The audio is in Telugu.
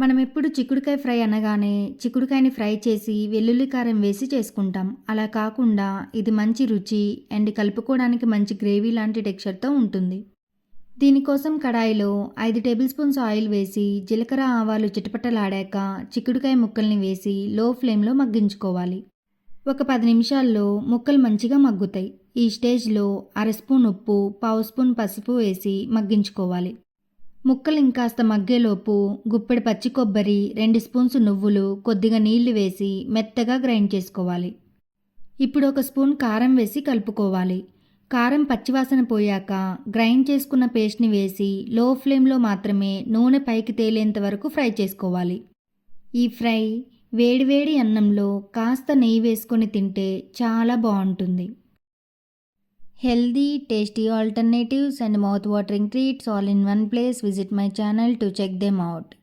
మనం ఎప్పుడు చిక్కుడుకాయ ఫ్రై అనగానే చిక్కుడుకాయని ఫ్రై చేసి వెల్లుల్లి కారం వేసి చేసుకుంటాం. అలా కాకుండా ఇది మంచి రుచి అండ్ కలుపుకోవడానికి మంచి గ్రేవీ లాంటి టెక్స్చర్తో ఉంటుంది. దీనికోసం కడాయిలో ఐదు టేబుల్ స్పూన్స్ ఆయిల్ వేసి జీలకర్ర ఆవాలు చిటపటలాడాక చిక్కుడుకాయ ముక్కల్ని వేసి లో ఫ్లేమ్లో మగ్గించుకోవాలి. ఒక పది నిమిషాల్లో ముక్కలు మంచిగా మగ్గుతాయి. ఈ స్టేజ్లో అర స్పూన్ ఉప్పు పావు స్పూన్ పసుపు వేసి మగ్గించుకోవాలి. ముక్కలు ఇంకాస్త మగ్గేలోపు గుప్పెడు పచ్చి కొబ్బరి రెండు స్పూన్స్ నువ్వులు కొద్దిగా నీళ్ళు వేసి మెత్తగా గ్రైండ్ చేసుకోవాలి. ఇప్పుడు ఒక స్పూన్ కారం వేసి కలుపుకోవాలి. కారం పచ్చివాసన పోయాక గ్రైండ్ చేసుకున్న పేస్ట్ని వేసి లో ఫ్లేమ్లో మాత్రమే నూనె పైకి తేలేంత వరకు ఫ్రై చేసుకోవాలి. ఈ ఫ్రై వేడివేడి అన్నంలో కాస్త నెయ్యి వేసుకొని తింటే చాలా బాగుంటుంది. Healthy, tasty alternatives and mouth-watering treats all in one place. Visit my channel to check them out.